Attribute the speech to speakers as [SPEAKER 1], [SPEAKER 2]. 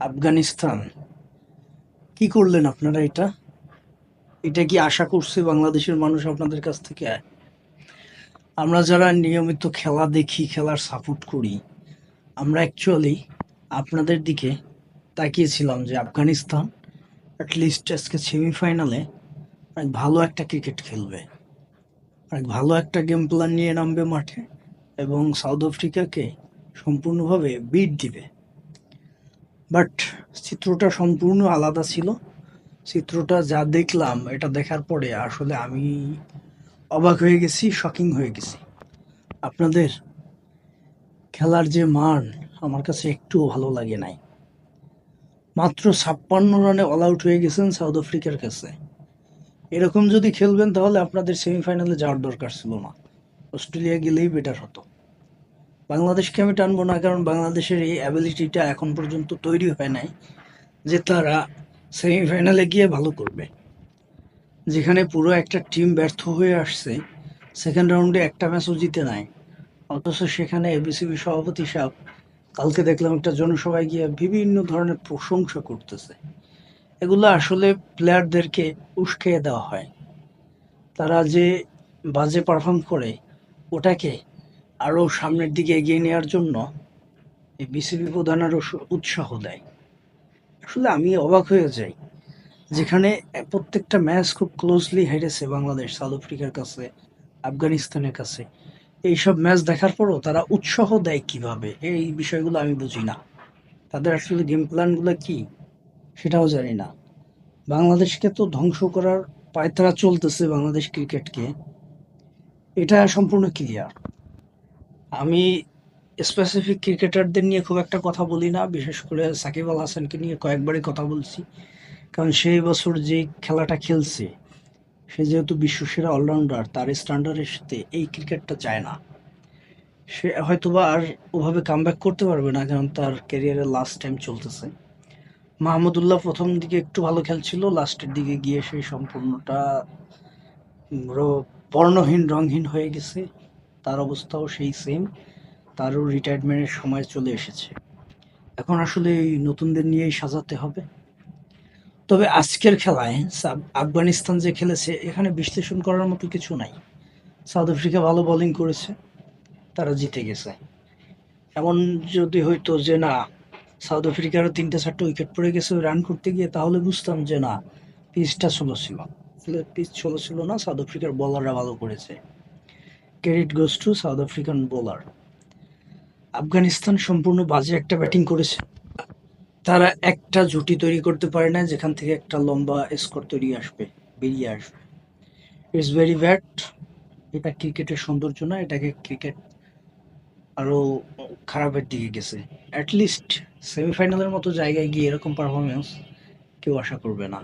[SPEAKER 1] আফগানিস্তান। কি করলেন আপনারা এটা? এটা কি আশা করছে বাংলাদেশের মানুষ আপনাদের কাছ থেকে? আমরা যারা নিয়মিত খেলা দেখি, খেলার সাপোর্ট করি, আমরা অ্যাকচুয়ালি আপনাদের দিকে তাকিয়েছিলাম যে আফগানিস্তান অ্যাটলিস্ট আজকে সেমিফাইনালে অনেক ভালো একটা ক্রিকেট খেলবে। অনেক ভালো একটা গেম প্ল্যান নিয়ে নামবে মাঠে এবং সাউথ আফ্রিকাকে সম্পূর্ণভাবে বিট দিবে। বাট চিত্রটা সম্পূর্ণ আলাদা ছিল। চিত্রটা যা দেখলাম, এটা দেখার পরে আসলে আমি অবাক হয়ে গেছি শকিং হয়ে গেছি। আপনাদের খেলার যে মান, আমার কাছে একটুও ভালো লাগে নাই। মাত্র ছাপ্পান্ন রানে অল আউট হয়ে গেছেন সাউথ আফ্রিকার কাছে। এরকম যদি খেলবেন, তাহলে আপনাদের সেমিফাইনালে যাওয়ার দরকার ছিল না। অস্ট্রেলিয়া গেলেই বেটার হতো। বাংলাদেশকে আমি টানবো না, কারণ বাংলাদেশের এই অ্যাবিলিটিটা এখন পর্যন্ত তৈরি হয় নাই, যে তারা সেমিফাইনালে গিয়ে ভালো করবে। যেখানে পুরো একটা টিম ব্যর্থ হয়ে আসছে সেকেন্ড রাউন্ডে একটা ম্যাচও জিতে নাই। অথচ সেখানে এবিসিবি সভাপতি সাহেব, কালকে দেখলাম একটা জনসভায় গিয়ে বিভিন্ন ধরনের প্রশংসা করতেছে। এগুলো আসলে প্লেয়ারদেরকে উস্কিয়ে দেওয়া হয়। তারা যে বাজে পারফর্ম করে, ওটাকে আরও সামনের দিকে এগিয়ে নেওয়ার জন্য এই বিসিবি প্রধান আরও উৎসাহ দেয়। আসলে আমি অবাক হয়ে যাই, যেখানে প্রত্যেকটা ম্যাচ খুব ক্লোজলি হেরেছে বাংলাদেশ, সাউথ আফ্রিকার কাছে, আফগানিস্তানের কাছে। এইসব ম্যাচ দেখার পরও তারা উৎসাহ দেয় কীভাবে, এই বিষয়গুলো আমি বুঝি না। তাদের আসলে গেম প্ল্যানগুলো কি, সেটাও জানি না। বাংলাদেশকে তো ধ্বংস করার পায়তারা চলতেছে বাংলাদেশ ক্রিকেটকে এটা সম্পূর্ণ ক্লিয়ার আমি স্পেসিফিক ক্রিকেটারদের নিয়ে খুব একটা কথা বলি না, বিশেষ করে সাকিব আল হাসানকে নিয়ে কয়েকবারই কথা বলছি। কারণ সেই বছর যে খেলাটা খেলছে, সে যেহেতু বিশ্বসেরা অলরাউন্ডার তার স্ট্যান্ডার্ডের সাথে এই ক্রিকেটটা চায় না। সে হয়তোবা আর ওভাবে কামব্যাক করতে পারবে না, কারণ তার ক্যারিয়ারের লাস্ট টাইম চলতেছে। মাহমুদুল্লাহ প্রথম দিকে একটু ভালো খেলছিল লাস্টের দিকে গিয়ে সেই সম্পূর্ণটা বর্ণহীন রংহীন হয়ে গেছে। তার অবস্থাও সেই সেম তারও রিটায়ারমেন্টের সময় চলে এসেছে। এখন আসলে এই নতুনদের নিয়েই সাজাতে হবে। তবে আজকের খেলায় আফগানিস্তান যে খেলেছে, এখানে বিশ্লেষণ করার মতো কিছু নাই। সাউথ আফ্রিকা ভালো বোলিং করেছে, তারা জিতে গেছে। এমন যদি হইতো যে না, সাউথ আফ্রিকারও তিনটে চারটে উইকেট পড়ে গেছে রান করতে গিয়ে, তাহলে বুঝতাম যে না, পিচটা ষোলো ছিল। পিচ ষোলো ছিল না, সাউথ আফ্রিকার বলাররা ভালো করেছে। Credit goes to South African bowler. Afghanistan সম্পূর্ণ বাজে একটা ব্যাটিং করেছে। তারা একটা জুটি তৈরি করতে পারে না, যেখান থেকে একটা লম্বা স্কোর তৈরি আসবে, বেরিয়ে আসবে। ইটস ভেরি ব্যাড এটা ক্রিকেটের সৌন্দর্য না, এটাকে ক্রিকেট আরও খারাপের দিকে গেছে। অ্যাটলিস্ট সেমিফাইনালের মতো জায়গায় গিয়ে এরকম পারফরমেন্স কেউ আশা করবে না।